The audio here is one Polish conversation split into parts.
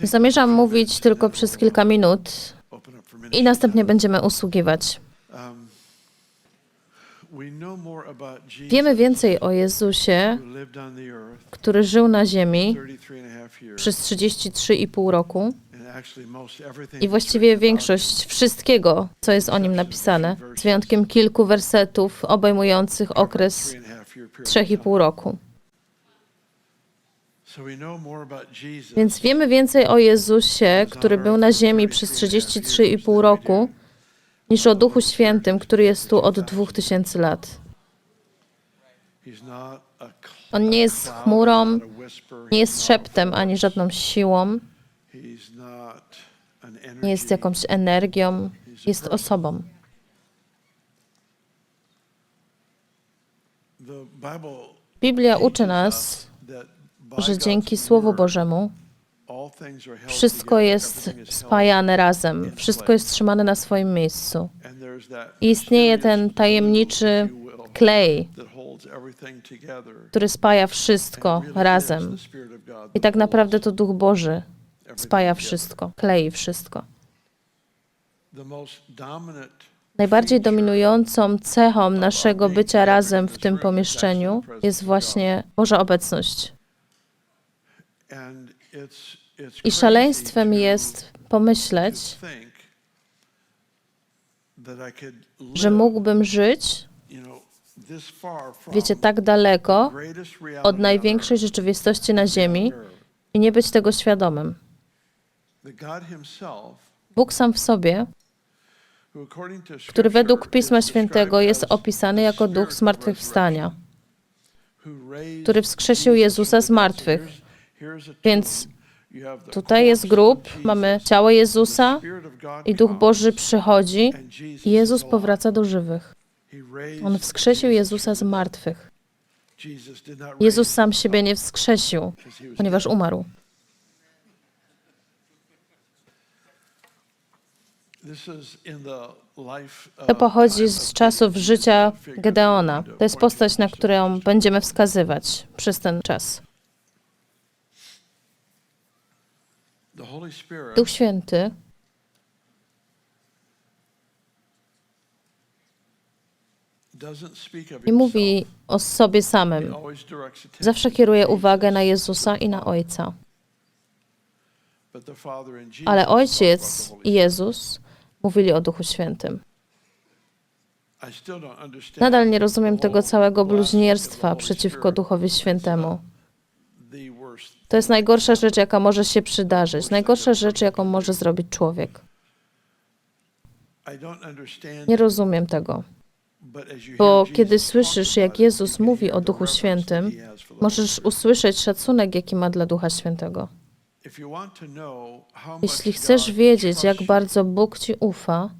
Zamierzam mówić tylko przez kilka minut i następnie będziemy usługiwać. Wiemy więcej o Jezusie, który żył na ziemi przez 33,5 roku i właściwie większość wszystkiego, co jest o nim napisane, z wyjątkiem kilku wersetów obejmujących okres 3,5 roku. Więc wiemy więcej o Jezusie, który był na ziemi przez 33,5 roku, niż o Duchu Świętym, który jest tu od 2000 lat. On nie jest chmurą, nie jest szeptem ani żadną siłą, nie jest jakąś energią, jest osobą. Biblia uczy nas, że dzięki Słowu Bożemu wszystko jest spajane razem, wszystko jest trzymane na swoim miejscu. I istnieje ten tajemniczy klej, który spaja wszystko razem. I tak naprawdę to Duch Boży spaja wszystko, klei wszystko. Najbardziej dominującą cechą naszego bycia razem w tym pomieszczeniu jest właśnie Boża obecność. I szaleństwem jest pomyśleć, że mógłbym żyć, wiecie, tak daleko od największej rzeczywistości na Ziemi i nie być tego świadomym. Bóg sam w sobie, który według Pisma Świętego jest opisany jako duch zmartwychwstania, który wskrzesił Jezusa z martwych. Więc tutaj jest grób, mamy ciało Jezusa i Duch Boży przychodzi i Jezus powraca do żywych. On wskrzesił Jezusa z martwych. Jezus sam siebie nie wskrzesił, ponieważ umarł. To pochodzi z czasów życia Gedeona. To jest postać, na którą będziemy wskazywać przez ten czas. Duch Święty nie mówi o sobie samym. Zawsze kieruje uwagę na Jezusa i na Ojca. Ale Ojciec i Jezus mówili o Duchu Świętym. Nadal nie rozumiem tego całego bluźnierstwa przeciwko Duchowi Świętemu. To jest najgorsza rzecz, jaka może się przydarzyć, najgorsza rzecz, jaką może zrobić człowiek. Nie rozumiem tego. Bo kiedy słyszysz, jak Jezus mówi o Duchu Świętym, możesz usłyszeć szacunek, jaki ma dla Ducha Świętego. Jeśli chcesz wiedzieć, jak bardzo Bóg ci ufa,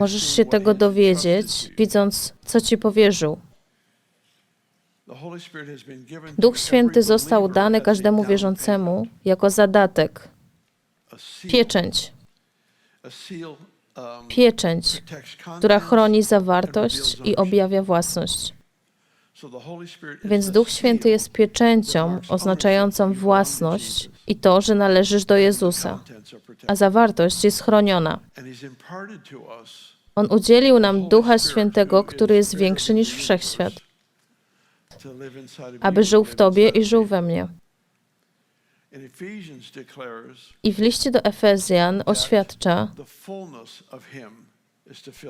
możesz się tego dowiedzieć, widząc, co ci powierzył. Duch Święty został dany każdemu wierzącemu jako zadatek, pieczęć, pieczęć, która chroni zawartość i objawia własność. Więc Duch Święty jest pieczęcią oznaczającą własność i to, że należysz do Jezusa, a zawartość jest chroniona. On udzielił nam Ducha Świętego, który jest większy niż wszechświat, aby żył w Tobie i żył we mnie. I w liście do Efezjan oświadcza,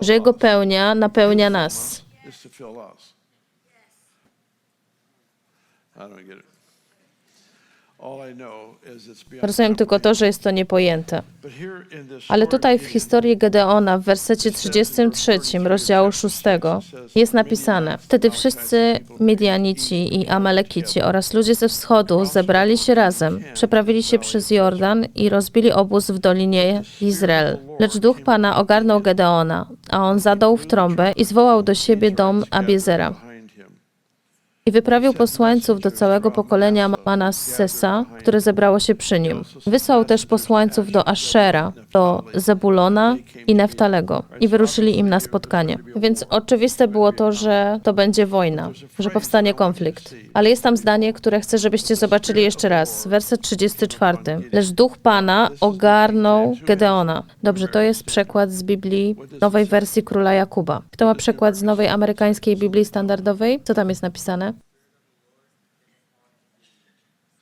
że Jego pełnia napełnia nas. Rozumiem tylko to, że jest to niepojęte. Ale tutaj w historii Gedeona w wersecie 33 rozdziału 6 jest napisane Wtedy wszyscy Midianici i Amalekici oraz ludzie ze wschodu zebrali się razem, przeprawili się przez Jordan i rozbili obóz w dolinie Izrael. Lecz duch Pana ogarnął Gedeona, a on zadał w trąbę i zwołał do siebie dom Abiezera. I wyprawił posłańców do całego pokolenia Manassesa, które zebrało się przy nim. Wysłał też posłańców do Ashera, do Zebulona i Neftalego i wyruszyli im na spotkanie. Więc oczywiste było to, że to będzie wojna, że powstanie konflikt. Ale jest tam zdanie, które chcę, żebyście zobaczyli jeszcze raz. Werset 34. Lecz duch Pana ogarnął Gedeona. Dobrze, to jest przekład z Biblii nowej wersji króla Jakuba. Kto ma przekład z nowej amerykańskiej Biblii standardowej? Co tam jest napisane?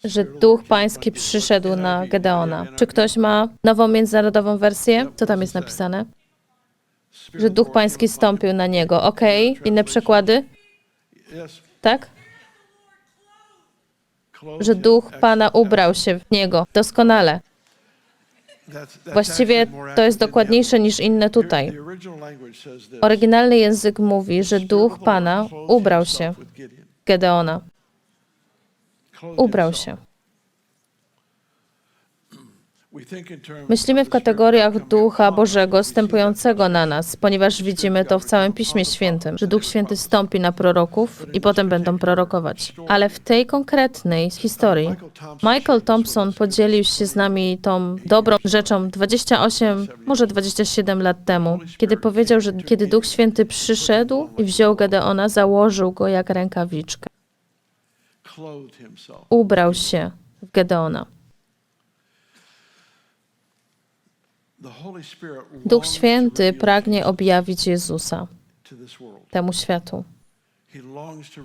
Że duch pański przyszedł na Gedeona. Czy ktoś ma nową międzynarodową wersję? Co tam jest napisane? Że duch pański stąpił na niego. Okej, inne przekłady? Tak? Że duch Pana ubrał się w niego. Doskonale. Właściwie to jest dokładniejsze niż inne tutaj. Oryginalny język mówi, że duch Pana ubrał się Gedeona. Ubrał się. Myślimy w kategoriach Ducha Bożego stępującego na nas, ponieważ widzimy to w całym Piśmie Świętym, że Duch Święty stąpi na proroków i potem będą prorokować. Ale w tej konkretnej historii Michael Thompson podzielił się z nami tą dobrą rzeczą 28, może 27 lat temu, kiedy powiedział, że kiedy Duch Święty przyszedł i wziął Gedeona, założył go jak rękawiczkę. Ubrał się w Gedeona. Duch Święty pragnie objawić Jezusa temu światu.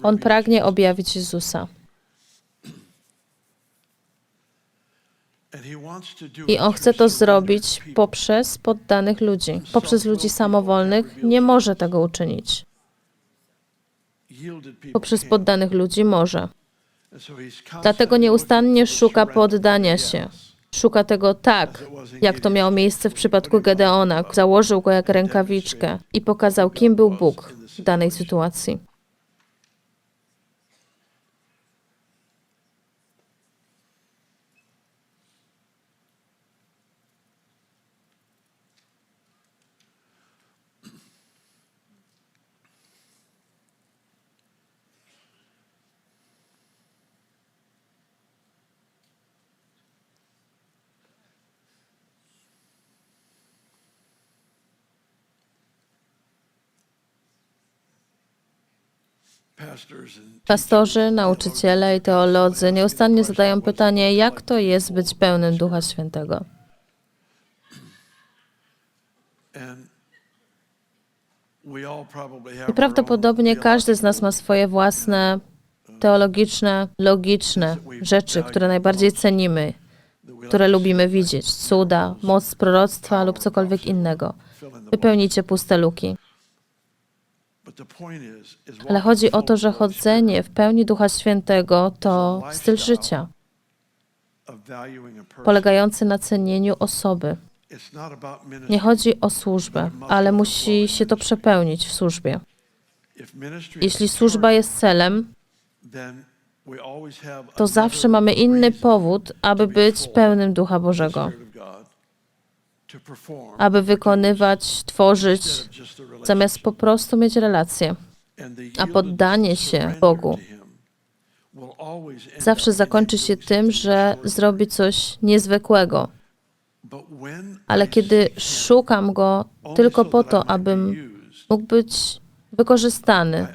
On pragnie objawić Jezusa. I on chce to zrobić poprzez poddanych ludzi. Poprzez ludzi samowolnych nie może tego uczynić. Poprzez poddanych ludzi może. Dlatego nieustannie szuka poddania się. Szuka tego tak, jak to miało miejsce w przypadku Gedeona. Założył go jak rękawiczkę i pokazał, kim był Bóg w danej sytuacji. Pastorzy, nauczyciele i teolodzy nieustannie zadają pytanie, jak to jest być pełnym Ducha Świętego. I prawdopodobnie każdy z nas ma swoje własne teologiczne, logiczne rzeczy, które najbardziej cenimy, które lubimy widzieć cuda, moc proroctwa lub cokolwiek innego. Wypełnicie puste luki. Ale chodzi o to, że chodzenie w pełni Ducha Świętego to styl życia, polegający na cenieniu osoby. Nie chodzi o służbę, ale musi się to przepełnić w służbie. Jeśli służba jest celem, to zawsze mamy inny powód, aby być pełnym Ducha Bożego, aby wykonywać, tworzyć, zamiast po prostu mieć relacje. A poddanie się Bogu zawsze zakończy się tym, że zrobi coś niezwykłego. Ale kiedy szukam Go tylko po to, abym mógł być wykorzystany,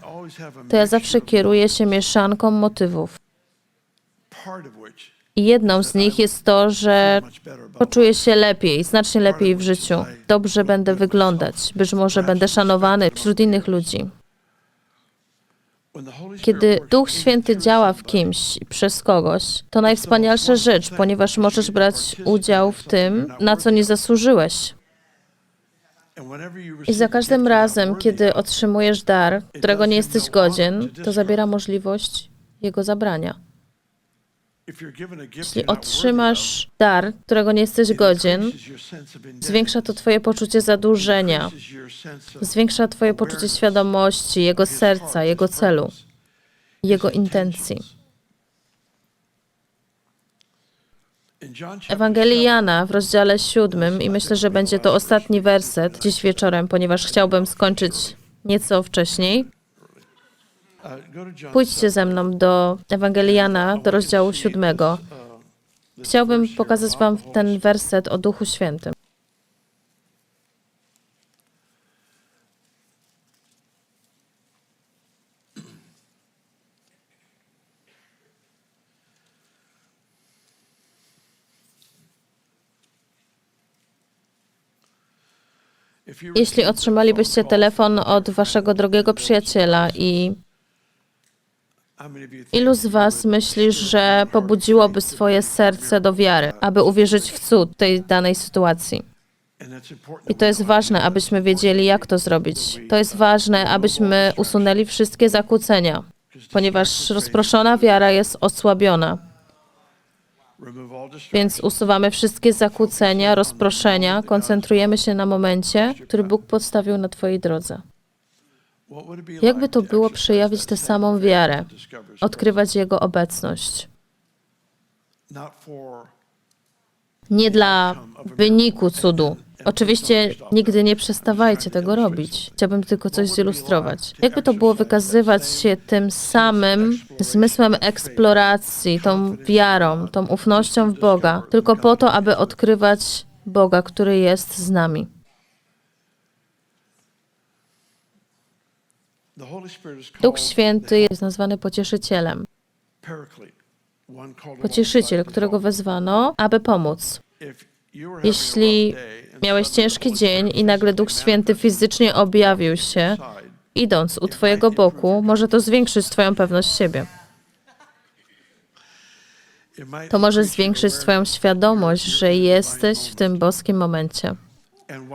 to ja zawsze kieruję się mieszanką motywów. I jedną z nich jest to, że poczuję się lepiej, znacznie lepiej w życiu. Dobrze będę wyglądać, być może będę szanowany wśród innych ludzi. Kiedy Duch Święty działa w kimś przez kogoś, to najwspanialsza rzecz, ponieważ możesz brać udział w tym, na co nie zasłużyłeś. I za każdym razem, kiedy otrzymujesz dar, którego nie jesteś godzien, to zabiera możliwość jego zabrania. Jeśli otrzymasz dar, którego nie jesteś godzien, zwiększa to Twoje poczucie zadłużenia, zwiększa Twoje poczucie świadomości, Jego serca, Jego celu, Jego intencji. Ewangelii Jana w rozdziale siódmym, i myślę, że będzie to ostatni werset dziś wieczorem, ponieważ chciałbym skończyć nieco wcześniej. Pójdźcie ze mną do Ewangeliana, do rozdziału siódmego. Chciałbym pokazać Wam ten werset o Duchu Świętym. Jeśli otrzymalibyście telefon od Waszego drogiego przyjaciela i ilu z Was myśli, że pobudziłoby swoje serce do wiary, aby uwierzyć w cud tej danej sytuacji? I to jest ważne, abyśmy wiedzieli, jak to zrobić. To jest ważne, abyśmy usunęli wszystkie zakłócenia, ponieważ rozproszona wiara jest osłabiona. Więc usuwamy wszystkie zakłócenia, rozproszenia, koncentrujemy się na momencie, który Bóg postawił na Twojej drodze. Jakby to było przejawić tę samą wiarę, odkrywać Jego obecność? Nie dla wyniku cudu. Oczywiście nigdy nie przestawajcie tego robić. Chciałbym tylko coś zilustrować. Jakby to było wykazywać się tym samym zmysłem eksploracji, tą wiarą, tą ufnością w Boga, tylko po to, aby odkrywać Boga, który jest z nami. Duch Święty jest nazwany pocieszycielem. Pocieszyciel, którego wezwano, aby pomóc. Jeśli miałeś ciężki dzień i nagle Duch Święty fizycznie objawił się, idąc u Twojego boku, może to zwiększyć Twoją pewność siebie. To może zwiększyć Twoją świadomość, że jesteś w tym boskim momencie.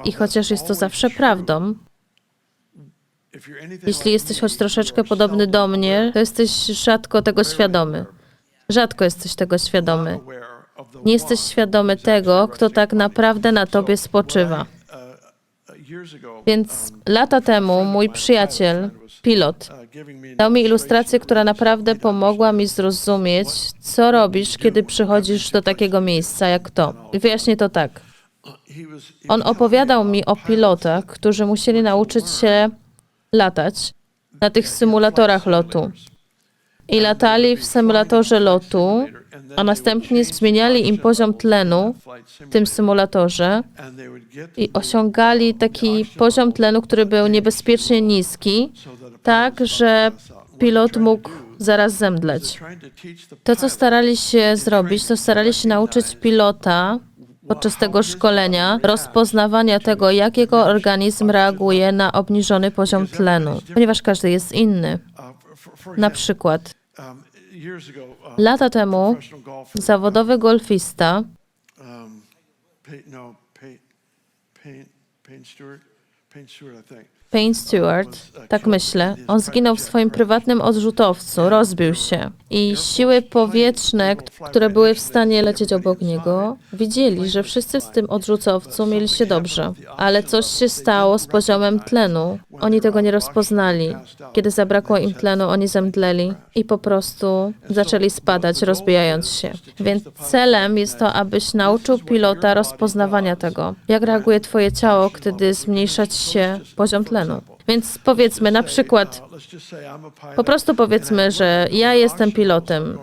I chociaż jest to zawsze prawdą, jeśli jesteś choć troszeczkę podobny do mnie, to jesteś rzadko tego świadomy. Rzadko jesteś tego świadomy. Nie jesteś świadomy tego, kto tak naprawdę na tobie spoczywa. Więc lata temu mój przyjaciel, pilot, dał mi ilustrację, która naprawdę pomogła mi zrozumieć, co robisz, kiedy przychodzisz do takiego miejsca jak to. Wyjaśnię to tak. On opowiadał mi o pilotach, którzy musieli nauczyć się latać na tych symulatorach lotu. I latali w symulatorze lotu, a następnie zmieniali im poziom tlenu w tym symulatorze i osiągali taki poziom tlenu, który był niebezpiecznie niski, tak, że pilot mógł zaraz zemdleć. To, co starali się zrobić, to starali się nauczyć pilota podczas tego szkolenia rozpoznawania tego, jak jego organizm reaguje na obniżony poziom tlenu, ponieważ każdy jest inny. Na przykład, lata temu zawodowy golfista Payne Stewart, tak myślę, on zginął w swoim prywatnym odrzutowcu, rozbił się. I siły powietrzne, które były w stanie lecieć obok niego, widzieli, że wszyscy w tym odrzutowcu mieli się dobrze. Ale coś się stało z poziomem tlenu. Oni tego nie rozpoznali. Kiedy zabrakło im tlenu, oni zemdleli i po prostu zaczęli spadać, rozbijając się. Więc celem jest to, abyś nauczył pilota rozpoznawania tego. Jak reaguje twoje ciało, kiedy zmniejsza ci się poziom tlenu? Więc powiedzmy na przykład, po prostu powiedzmy, że ja jestem pilotem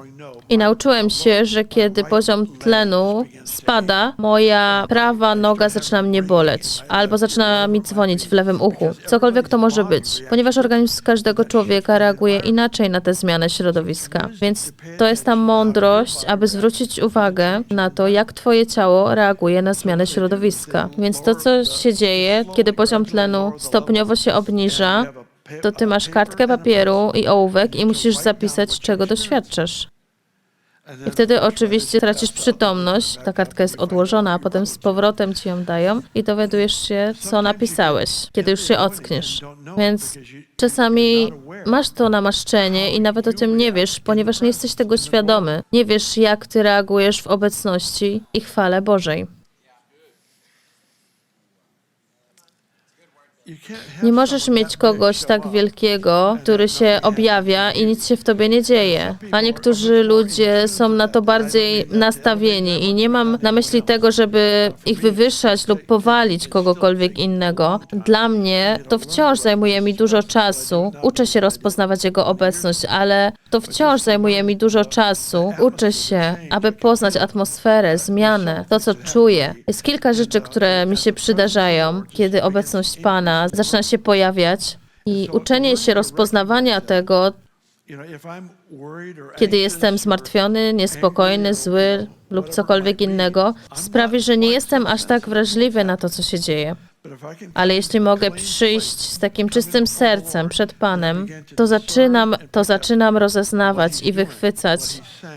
i nauczyłem się, że kiedy poziom tlenu spada, moja prawa noga zaczyna mnie boleć albo zaczyna mi dzwonić w lewym uchu. Cokolwiek to może być, ponieważ organizm każdego człowieka reaguje inaczej na tę zmianę środowiska. Więc to jest ta mądrość, aby zwrócić uwagę na to, jak twoje ciało reaguje na zmianę środowiska. Więc to, co się dzieje, kiedy poziom tlenu stopniowo się obniża, to ty masz kartkę papieru i ołówek i musisz zapisać, czego doświadczasz. I wtedy oczywiście tracisz przytomność, ta kartka jest odłożona, a potem z powrotem ci ją dają i dowiadujesz się, co napisałeś, kiedy już się ockniesz. Więc czasami masz to namaszczenie i nawet o tym nie wiesz, ponieważ nie jesteś tego świadomy. Nie wiesz, jak ty reagujesz w obecności i chwale Bożej. Nie możesz mieć kogoś tak wielkiego, który się objawia i nic się w tobie nie dzieje. A niektórzy ludzie są na to bardziej nastawieni i nie mam na myśli tego, żeby ich wywyższać lub powalić kogokolwiek innego. Dla mnie to wciąż zajmuje mi dużo czasu. Uczę się rozpoznawać jego obecność, ale to wciąż zajmuje mi dużo czasu. Uczę się, aby poznać atmosferę, zmianę, to co czuję. Jest kilka rzeczy, które mi się przydarzają, kiedy obecność Pana zaczyna się pojawiać. I uczenie się rozpoznawania tego, kiedy jestem zmartwiony, niespokojny, zły lub cokolwiek innego, sprawi, że nie jestem aż tak wrażliwy na to, co się dzieje. Ale jeśli mogę przyjść z takim czystym sercem przed Panem, to zaczynam, to zaczynam rozeznawać i wychwycać,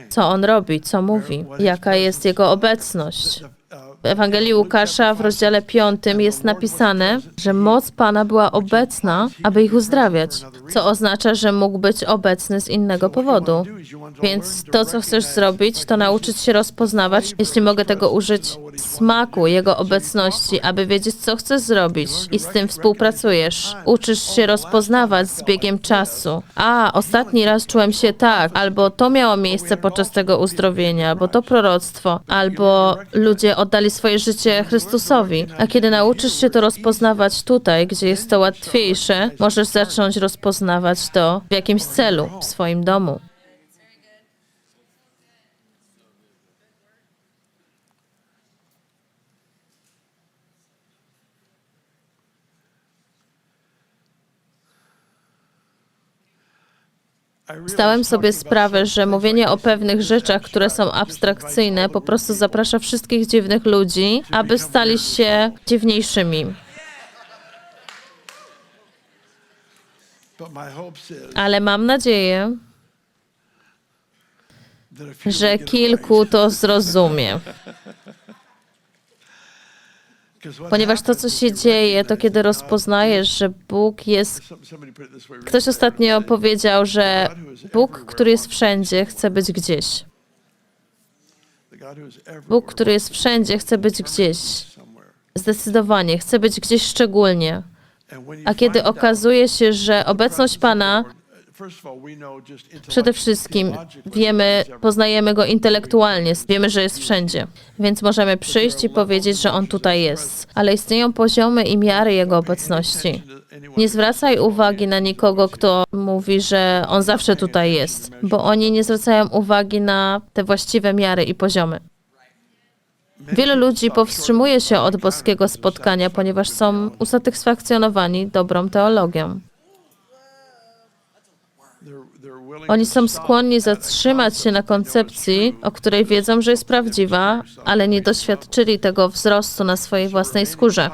co On robi, co mówi, jaka jest Jego obecność. W Ewangelii Łukasza w rozdziale 5 jest napisane, że moc Pana była obecna, aby ich uzdrawiać, co oznacza, że mógł być obecny z innego powodu. Więc to, co chcesz zrobić, to nauczyć się rozpoznawać, jeśli mogę tego użyć, smaku Jego obecności, aby wiedzieć, co chcesz zrobić i z tym współpracujesz. Uczysz się rozpoznawać z biegiem czasu. A, ostatni raz czułem się tak, albo to miało miejsce podczas tego uzdrowienia, albo to proroctwo, albo ludzie oddali swoje życie Chrystusowi. A kiedy nauczysz się to rozpoznawać tutaj, gdzie jest to łatwiejsze, możesz zacząć rozpoznawać to w jakimś celu, w swoim domu. Zdałem sobie sprawę, że mówienie o pewnych rzeczach, które są abstrakcyjne, po prostu zaprasza wszystkich dziwnych ludzi, aby stali się dziwniejszymi. Ale mam nadzieję, że kilku to zrozumie. Ponieważ to, co się dzieje, to kiedy rozpoznajesz, że Bóg jest. Ktoś ostatnio powiedział, że Bóg, który jest wszędzie, chce być gdzieś. Bóg, który jest wszędzie, chce być gdzieś. Zdecydowanie, chce być gdzieś szczególnie. A kiedy okazuje się, że obecność Pana Przede wszystkim wiemy, poznajemy go intelektualnie, wiemy, że jest wszędzie. Więc możemy przyjść i powiedzieć, że on tutaj jest. Ale istnieją poziomy i miary jego obecności. Nie zwracaj uwagi na nikogo, kto mówi, że on zawsze tutaj jest, bo oni nie zwracają uwagi na te właściwe miary i poziomy. Wielu ludzi powstrzymuje się od boskiego spotkania, ponieważ są usatysfakcjonowani dobrą teologią. Oni są skłonni zatrzymać się na koncepcji, o której wiedzą, że jest prawdziwa, ale nie doświadczyli tego wzrostu na swojej własnej skórze.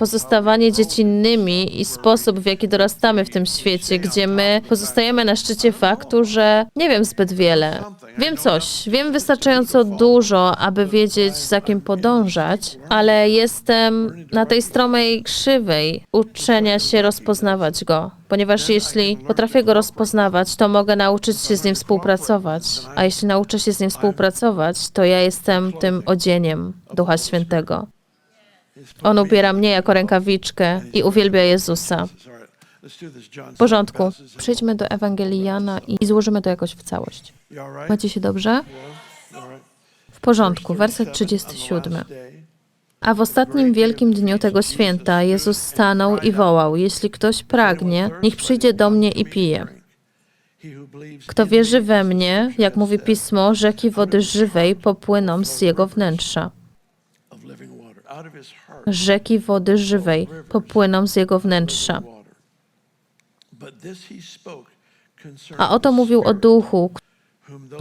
Pozostawanie dziecinnymi i sposób, w jaki dorastamy w tym świecie, gdzie my pozostajemy na szczycie faktu, że nie wiem zbyt wiele. Wiem coś, wiem wystarczająco dużo, aby wiedzieć, za kim podążać, ale jestem na tej stromej krzywej uczenia się rozpoznawać go ponieważ jeśli potrafię go rozpoznawać, to mogę nauczyć się z nim współpracować. A jeśli nauczę się z nim współpracować, to ja jestem tym odzieniem Ducha Świętego. On ubiera mnie jako rękawiczkę i uwielbia Jezusa. W porządku. Przejdźmy do Ewangelii Jana i złożymy to jakoś w całość. Macie się dobrze? W porządku. Werset 37. A w ostatnim wielkim dniu tego święta Jezus stanął i wołał: Jeśli ktoś pragnie, niech przyjdzie do mnie i pije. Kto wierzy we mnie, jak mówi pismo, rzeki wody żywej popłyną z jego wnętrza. Rzeki wody żywej popłyną z jego wnętrza. A oto mówił o duchu,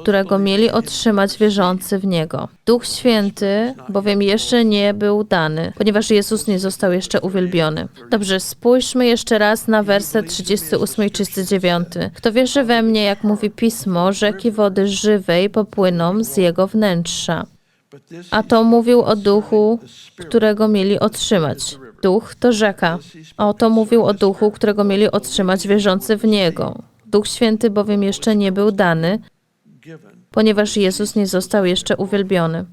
którego mieli otrzymać wierzący w Niego. Duch Święty bowiem jeszcze nie był dany, ponieważ Jezus nie został jeszcze uwielbiony. Dobrze, spójrzmy jeszcze raz na werset 38 i 39. Kto wierzy we mnie, jak mówi Pismo, rzeki wody żywej popłyną z Jego wnętrza. A to mówił o duchu, którego mieli otrzymać. Duch to rzeka. A oto mówił o duchu, którego mieli otrzymać wierzący w Niego. Duch Święty bowiem jeszcze nie był dany, ponieważ Jezus nie został jeszcze uwielbiony.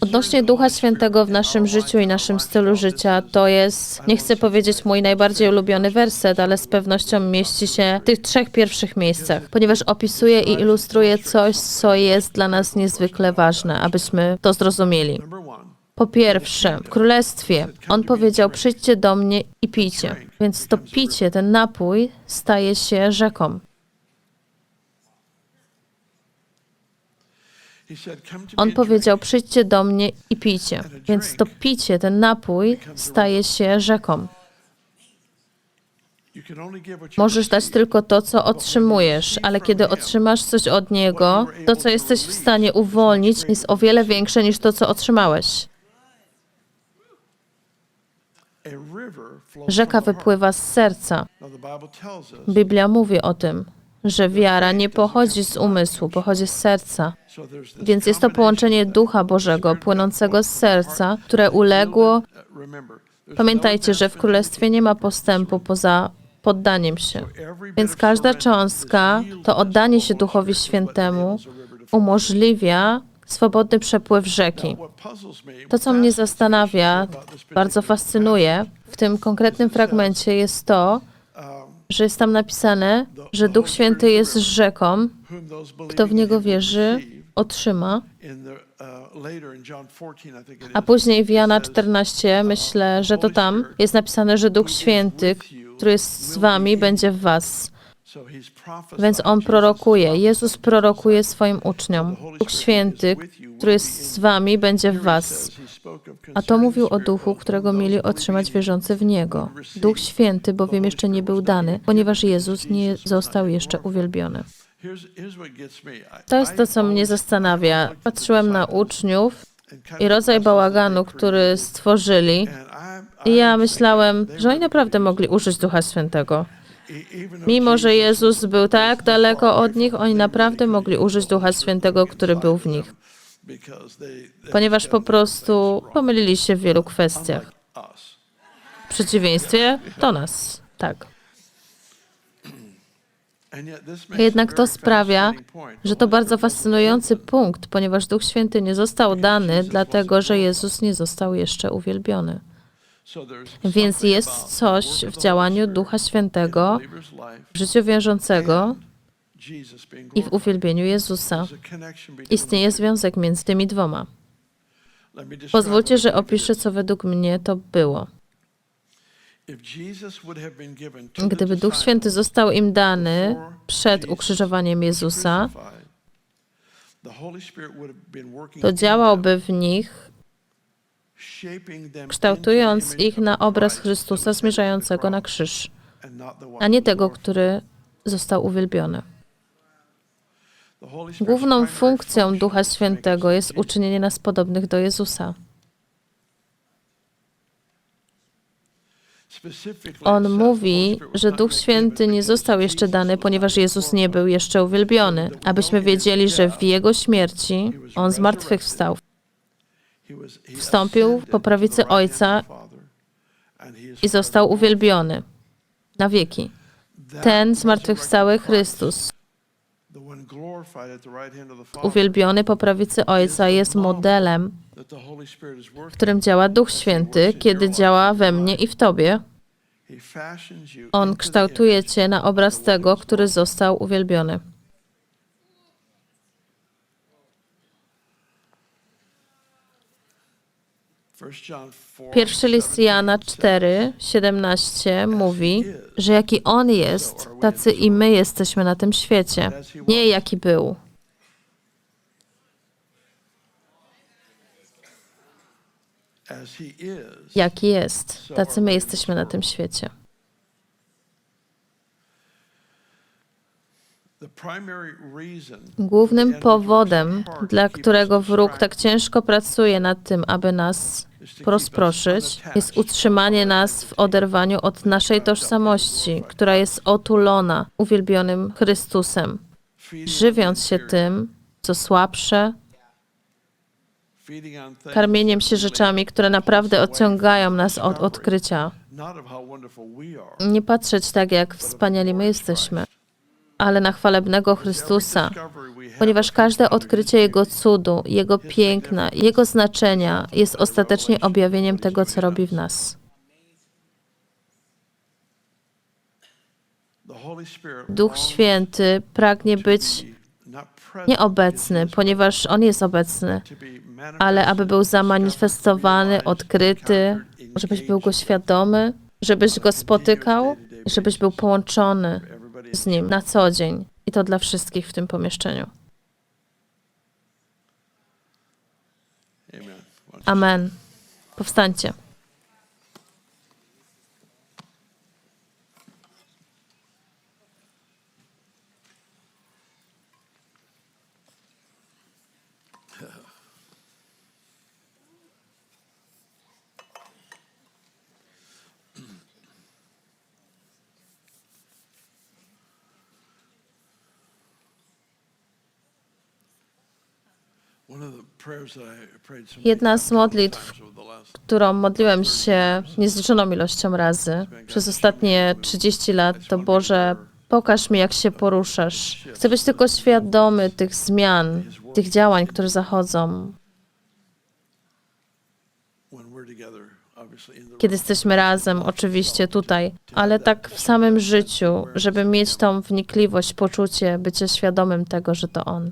Odnośnie Ducha Świętego w naszym życiu i naszym stylu życia, to jest, nie chcę powiedzieć mój najbardziej ulubiony werset, ale z pewnością mieści się w tych trzech pierwszych miejscach, ponieważ opisuje i ilustruje coś, co jest dla nas niezwykle ważne, abyśmy to zrozumieli. Po pierwsze, w królestwie on powiedział: Przyjdźcie do mnie i pijcie. Więc to picie, ten napój staje się rzeką. On powiedział: Przyjdźcie do mnie i pijcie. Więc to picie, ten napój staje się rzeką. Możesz dać tylko to, co otrzymujesz, ale kiedy otrzymasz coś od Niego, to, co jesteś w stanie uwolnić, jest o wiele większe niż to, co otrzymałeś. Rzeka wypływa z serca. Biblia mówi o tym, że wiara nie pochodzi z umysłu, pochodzi z serca. Więc jest to połączenie Ducha Bożego płynącego z serca, które uległo. Pamiętajcie, że w Królestwie nie ma postępu poza poddaniem się. Więc każda cząstka, to oddanie się Duchowi Świętemu umożliwia swobodny przepływ rzeki. To, co mnie zastanawia, bardzo fascynuje w tym konkretnym fragmencie, jest to, że jest tam napisane, że Duch Święty jest rzeką, kto w niego wierzy, otrzyma. A później w Jana 14 myślę, że to tam jest napisane, że Duch Święty, który jest z wami, będzie w was. Więc on prorokuje. Jezus prorokuje swoim uczniom. Duch Święty, który jest z wami, będzie w was. A to mówił o duchu, którego mieli otrzymać wierzący w niego. Duch Święty bowiem jeszcze nie był dany, ponieważ Jezus nie został jeszcze uwielbiony. To jest to, co mnie zastanawia. Patrzyłem na uczniów i rodzaj bałaganu, który stworzyli. I ja myślałem, że oni naprawdę mogli użyć Ducha Świętego. Mimo, że Jezus był tak daleko od nich, oni naprawdę mogli użyć Ducha Świętego, który był w nich, ponieważ po prostu pomylili się w wielu kwestiach. W przeciwieństwie do nas, tak. Jednak to sprawia, że to bardzo fascynujący punkt, ponieważ Duch Święty nie został dany, dlatego że Jezus nie został jeszcze uwielbiony. Więc jest coś w działaniu Ducha Świętego, w życiu wierzącego i w uwielbieniu Jezusa. Istnieje związek między tymi dwoma. Pozwólcie, że opiszę, co według mnie to było. Gdyby Duch Święty został im dany przed ukrzyżowaniem Jezusa, to działałby w nich, kształtując ich na obraz Chrystusa zmierzającego na krzyż, a nie tego, który został uwielbiony. Główną funkcją Ducha Świętego jest uczynienie nas podobnych do Jezusa. On mówi, że Duch Święty nie został jeszcze dany, ponieważ Jezus nie był jeszcze uwielbiony, abyśmy wiedzieli, że w Jego śmierci On zmartwychwstał. Wstąpił po prawicy Ojca i został uwielbiony na wieki. Ten zmartwychwstały Chrystus, uwielbiony po prawicy Ojca, jest modelem, w którym działa Duch Święty, kiedy działa we mnie i w Tobie. On kształtuje Cię na obraz tego, który został uwielbiony. Pierwszy list Jana 4, 17 mówi, że jaki On jest, tacy i my jesteśmy na tym świecie. Nie jaki był. Jaki jest, tacy my jesteśmy na tym świecie. Głównym powodem, dla którego wróg tak ciężko pracuje nad tym, aby nas rozproszyć, jest utrzymanie nas w oderwaniu od naszej tożsamości, która jest otulona uwielbionym Chrystusem, żywiąc się tym, co słabsze, karmieniem się rzeczami, które naprawdę odciągają nas od odkrycia. Nie patrzeć tak, jak wspaniali my jesteśmy. Ale na chwalebnego Chrystusa, ponieważ każde odkrycie Jego cudu, Jego piękna, Jego znaczenia jest ostatecznie objawieniem tego, co robi w nas. Duch Święty pragnie być nieobecny, ponieważ On jest obecny, ale aby był zamanifestowany, odkryty, żebyś był Go świadomy, żebyś Go spotykał, żebyś był połączony z Nim na co dzień. I to dla wszystkich w tym pomieszczeniu. Amen. Powstańcie. Jedna z modlitw, którą modliłem się niezliczoną ilością razy przez ostatnie 30 lat, to Boże, pokaż mi, jak się poruszasz. Chcę być tylko świadomy tych zmian, tych działań, które zachodzą. Kiedy jesteśmy razem, oczywiście tutaj, ale tak w samym życiu, żeby mieć tą wnikliwość, poczucie bycia świadomym tego, że to On.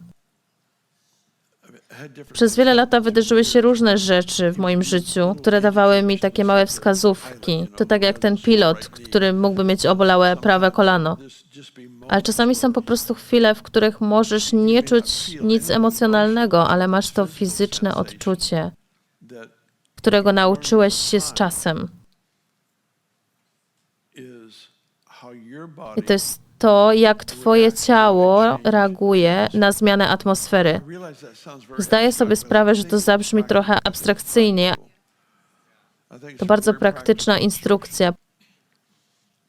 Przez wiele lat wydarzyły się różne rzeczy w moim życiu, które dawały mi takie małe wskazówki. To tak jak ten pilot, który mógłby mieć obolałe prawe kolano. Ale czasami są po prostu chwile, w których możesz nie czuć nic emocjonalnego, ale masz to fizyczne odczucie, którego nauczyłeś się z czasem. I to jest to, jak Twoje ciało reaguje na zmianę atmosfery. Zdaję sobie sprawę, że to zabrzmi trochę abstrakcyjnie. To bardzo praktyczna instrukcja,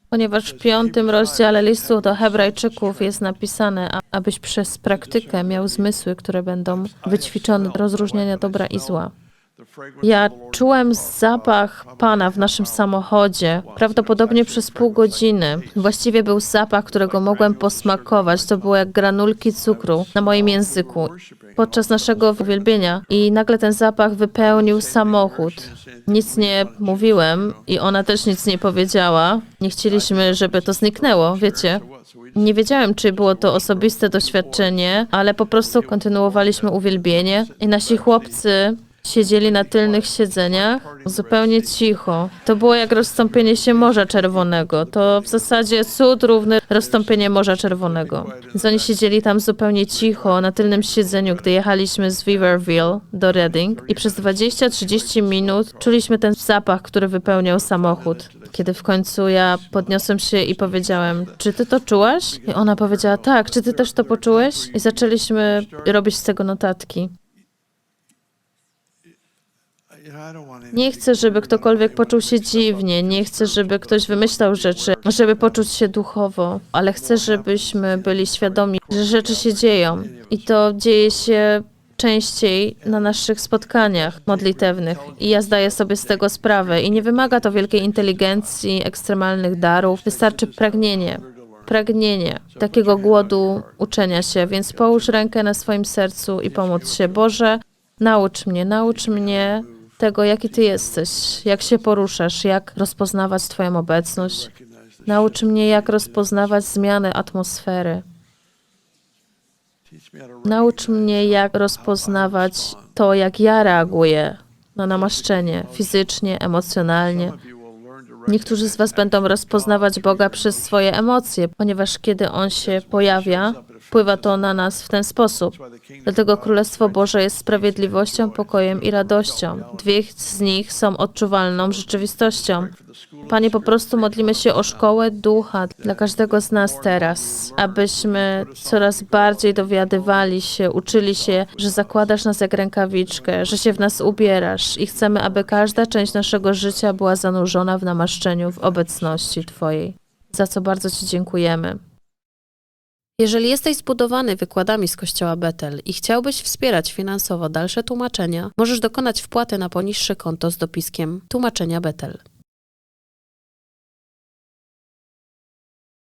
ponieważ w piątym rozdziale listu do Hebrajczyków jest napisane, abyś przez praktykę miał zmysły, które będą wyćwiczone do rozróżniania dobra i zła. Ja czułem zapach Pana w naszym samochodzie, prawdopodobnie przez pół godziny. Właściwie był zapach, którego mogłem posmakować. To było jak granulki cukru na moim języku podczas naszego uwielbienia. I nagle ten zapach wypełnił samochód. Nic nie mówiłem i ona też nic nie powiedziała. Nie chcieliśmy, żeby to zniknęło, wiecie. Nie wiedziałem, czy było to osobiste doświadczenie, ale po prostu kontynuowaliśmy uwielbienie i nasi chłopcy Siedzieli na tylnych siedzeniach, zupełnie cicho. To było jak rozstąpienie się Morza Czerwonego. To w zasadzie cud równy rozstąpienie Morza Czerwonego. Więc oni siedzieli tam zupełnie cicho na tylnym siedzeniu, gdy jechaliśmy z Weaverville do Reading i przez 20-30 minut czuliśmy ten zapach, który wypełniał samochód. Kiedy w końcu ja podniosłem się i powiedziałem, czy ty to czułaś? I ona powiedziała, tak, czy ty też to poczułeś? I zaczęliśmy robić z tego notatki. Nie chcę, żeby ktokolwiek poczuł się dziwnie, nie chcę, żeby ktoś wymyślał rzeczy, żeby poczuć się duchowo, ale chcę, żebyśmy byli świadomi, że rzeczy się dzieją i to dzieje się częściej na naszych spotkaniach modlitewnych i ja zdaję sobie z tego sprawę i nie wymaga to wielkiej inteligencji, ekstremalnych darów, wystarczy pragnienie. Pragnienie takiego głodu uczenia się, więc połóż rękę na swoim sercu i pomóc się. Boże, naucz mnie, naucz mnie tego, jaki Ty jesteś, jak się poruszasz, jak rozpoznawać Twoją obecność. Naucz mnie, jak rozpoznawać zmiany atmosfery. Naucz mnie, jak rozpoznawać to, jak ja reaguję na namaszczenie fizycznie, emocjonalnie. Niektórzy z Was będą rozpoznawać Boga przez swoje emocje, ponieważ kiedy On się pojawia, Wpływa to na nas w ten sposób. Dlatego Królestwo Boże jest sprawiedliwością, pokojem i radością. Dwie z nich są odczuwalną rzeczywistością. Panie, po prostu modlimy się o szkołę ducha dla każdego z nas teraz, abyśmy coraz bardziej dowiadywali się, uczyli się, że zakładasz nas jak rękawiczkę, że się w nas ubierasz i chcemy, aby każda część naszego życia była zanurzona w namaszczeniu, w obecności Twojej. Za co bardzo Ci dziękujemy. Jeżeli jesteś zbudowany wykładami z Kościoła Betel i chciałbyś wspierać finansowo dalsze tłumaczenia, możesz dokonać wpłaty na poniższe konto z dopiskiem Tłumaczenia Betel.